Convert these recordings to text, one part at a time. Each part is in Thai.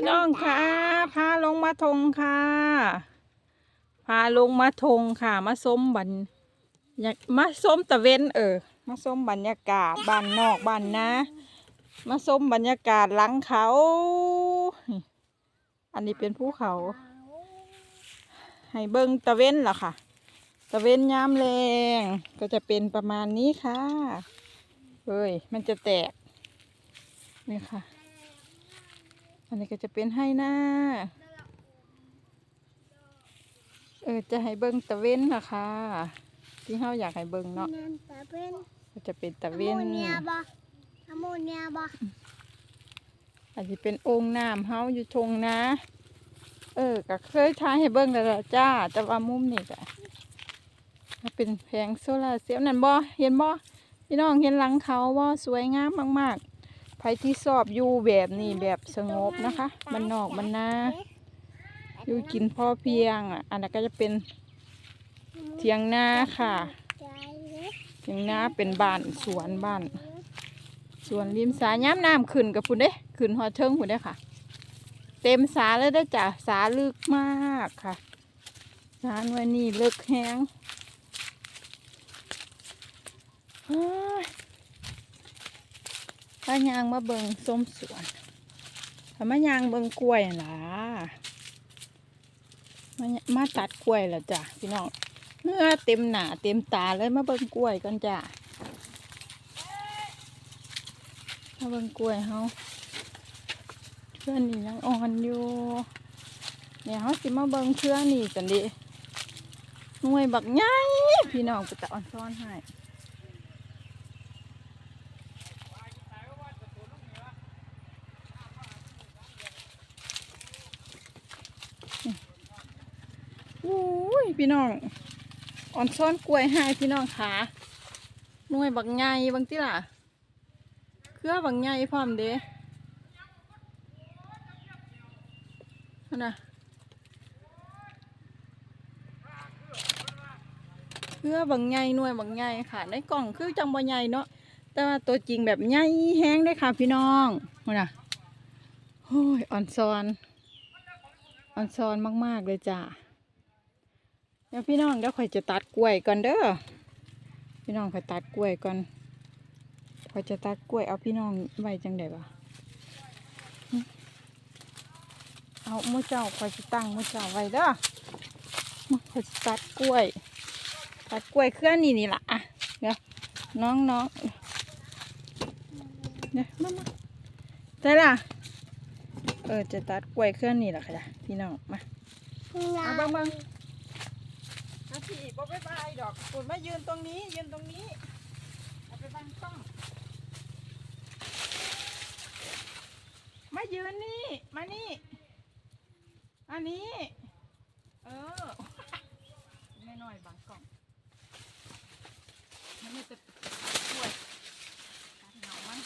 พี่น้องค่ะพาลงมาทงค่ะ พาลงมาทงค่ะ มาส้มบันอยากมาส้มตะเวนเออ มาส้มบรรยากาศบ้านนอกบ้านนะ มาส้มบรรยากาศหลังเขา อันนี้เป็นภูเขา ให้เบิ้งตะเวนล่ะค่ะ ตะเวนยามแรงก็จะเป็นประมาณนี้ค่ะเฮ้ยมันจะแตกนี่ค่ะ อันนี้ก็จะเป็นให้หน้า เออจะให้เบิ้งตะเวนล่ะค่ะที่เฮาอยากให้เบิ้งเนาะนั่นตะเป็นก็จะเป็นตะอะเวโมนเนียบ่อะโมเนียบ่อาจจะเป็นองค์น้ำเฮาอยู่ทงนะ เออก็เคยทายให้เบิ่งแล้วล่ะจ้า แต่ว่ามุมนี่ก็ก็เป็นแผงโซลาร์เซลล์นั่นบ่เห็นบ่พี่น้องเห็นหลังเขาบ่สวยงามมาก ๆ ใครที่ชอบอยู่แบบนี้แบบสงบนะคะมันนอกมันนาอยู่กินพอเพียงอะอันนั้นก็จะเป็นเทียงนาค่ะเทียงนาเป็นบ้านสวนบ้านสวนริมสาย้ำน้ำขึ้นกับพุ่นเด้ขึ้นหอเทิงพุ่นเด้ค่ะ เต็มสาเลยได้จ้ะสาลึกมากค่ะสาวยนี่ลึกแห้งเฮ้ ถ้ายางมาเบิงส้มสวนถ้ามายางเบิงกล้วยล่ะมามาตัดกล้วยล้วจ้ะพี่น้องเนื้อเต็มหนาเต็มตาเลยมาเบิงกล้วยกันจ้ะมาเบิงกล้วยเฮาเครือนี่ยังอ่อนอยู่เนี่ยเฮาสิมาเบิงเครือนี่กันดิหน่วยบักใหญ่พี่น้องก็จะอ่อนซ้อนให้อุ้ย พี่น้องอ่อนซ้อนกล้วยให้พี่น้องขาหน่วยบักใหญ่บางที่ล่ะ เครือบางใหญ่พร้อมเด้นั่นะเครือบางใหญ่หน่วยบางใหญ่ค่ะ ในกล่องคือจังบ่ใหญ่เนาะแต่ว่าตัวจริงแบบใหญ่แห้งได้ค่ะพี่น้องนั่นนะโอ้ยอ่อนซอนอ่อนซอนมาก ๆ เลยจ้า เดี๋ยวพี่น้องเดี๋ยวข่อยจะตัดกล้วยก่อนเด้อพี่น้องข่อยตัดกล้วยก่อนพอยจะตัดกล้วยเอาพี่น้องไว้จังไดวะเอาหมูเจ้าพอยจะตั้งหมูเจ้าไว้เด้อมาพอจะตัดกล้วย ตัดกล้วยเคลื่อนนี่นี่ล่ะอะเดี๋ยวน้องน้องเดี๋ยวมามาได้ล่ะเออจะตัดกล้วยเคลื่อนนี่ล่ะค่ะจ้ะพี่น้องมาเอาเบังเบัง เอาพี่บ่ไปบายดอกคุณมายืนตรงนี้ ยืนตรงนี้ เอาไปบังกล้อง มายืนนี่ มานี่ อันนี้ เออไม่น้อยบางกล่อง มันไม่จะป่วยตัดเหงามัน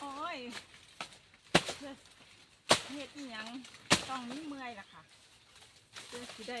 โอ้ยเฮ็ดอีหยังต้องมีเมื่อยล่ะค่ะ เพื่อสิได้